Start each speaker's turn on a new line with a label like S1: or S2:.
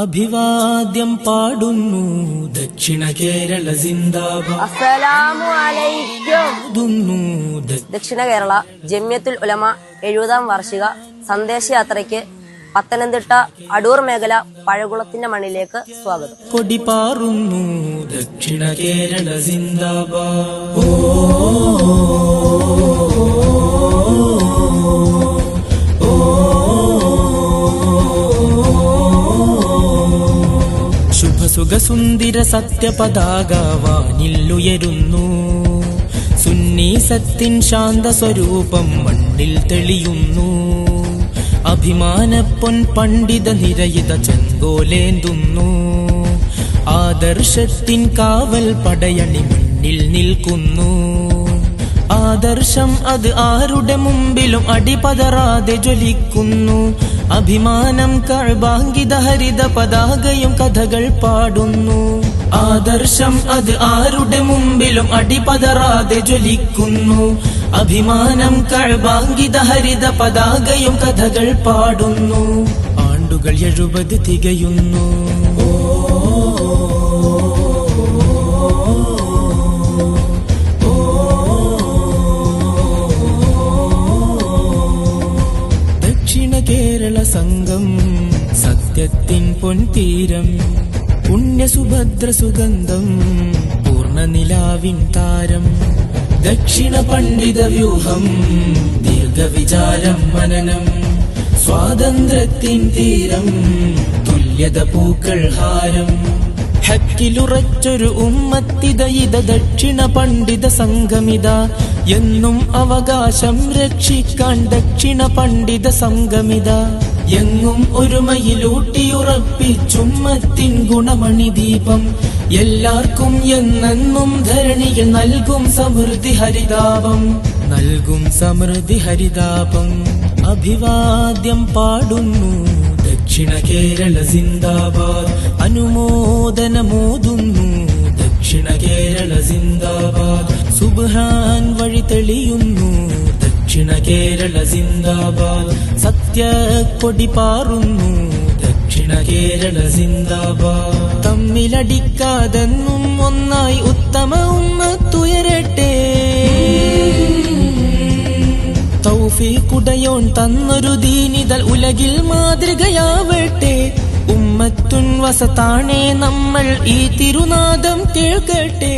S1: അഭിവാദ്യം പാടുന്നു. ദക്ഷിണ കേരള സിന്ദാബാദ്.
S2: അസ്സലാമു അലൈക്കും. ദക്ഷിണ കേരള ജമ്യത്തുൽ ഉലമ എഴുപതാം വാർഷിക സന്ദേശയാത്രയ്ക്ക് പത്തനംതിട്ട അടൂർ മേഖല പഴകുളത്തിന്റെ മണ്ണിലേക്ക് സ്വാഗതം.
S1: കൊടിപാറുന്നു ദക്ഷിണ കേരള സിന്ദാബാദ്. ഓ സത്യപതാകാവാനില്ലുയരുന്നു സത്യപതാക വാനില്ലുയരുന്നു സുന്നീസത്തിൻ ശാന്ത സ്വരൂപം മണ്ണിൽ തെളിയുന്നു. അഭിമാനപ്പൊൻ പണ്ഡിത നിരയിത ചെങ്കോലേന്തുന്നു. ആദർശത്തിൻ കാവൽ പടയണി മണ്ണിൽ നിൽക്കുന്നു. ആദർശം അത് ആരുടെ മുമ്പിലും അടിപതറാതെ ജ്വലിക്കുന്നു. അഭിമാനം കഴബാങ്കിത ഹരിത പതാകയും കഥകൾ പാടുന്നു. ആദർശം അത് ആരുടെ മുമ്പിലും അടിപതറാതെ ജ്വലിക്കുന്നു. അഭിമാനം കഴബാങ്കിത ഹരിത പതാകയും കഥകൾ പാടുന്നു. ആണ്ടുകൾ എഴുപത് തികയുന്നു. ദക്ഷിണ സംഘം സത്യത്തിൻ പൊൻതീരം പുണ്യസുഭദ്ര സുഗന്ധം പൂർണനിലാവിൻ താരം ദക്ഷിണ പണ്ഡിത വ്യൂഹം ദീർഘവിചാരം മനനം സ്വാതന്ത്ര്യത്തിൻ തീരം തുല്യത പൂക്കൾ ഹാരം. ഹക്കിലുറച്ചൊരു ഉമ്മത്തിത ഇത ദക്ഷിണ പണ്ഡിത സംഗമിത എന്നും അവകാശം രക്ഷിക്കാൻ ദക്ഷിണ പണ്ഡിത സംഗമിത എങ്ങും ഒരുമയിലൂട്ടിയുറപ്പിച്ചുമ്മത്തിൻ ഗുണമണി ദീപം എല്ലാവർക്കും എന്നെന്നും ധരണിയിൽ നൽകും സമൃദ്ധി ഹരിതാപം. നൽകും സമൃദ്ധി ഹരിതാപം. അഭിവാദ്യം പാടുന്നു. ദക്ഷിണ കേരള സിന്ദാബാദ് അനുമോദനമോതുന്നു. ദക്ഷിണ കേരള സിന്ദാബാദ് സുബ്ഹാൻ വഴി തെളിയുന്നു. ദക്ഷിണ കേരള സിന്ദാബാദ്. സത്യക്കൊടി പാറുന്നു ദക്ഷിണ കേരള സിന്ദാബാദ്. തമ്മിലടിക്കാതെന്നും ഒന്നായി ഉത്തമ ഉമ്മത്തുയരട്ടെ തൗഫീഖുടയോൺ തന്നൊരു ദീനിതൽ ഉലകിൽ മാതൃകയാവട്ടെ. ഉമ്മത്തുൻ വസത്താണേ നമ്മൾ ഈ തിരുനാദം കേൾക്കട്ടെ.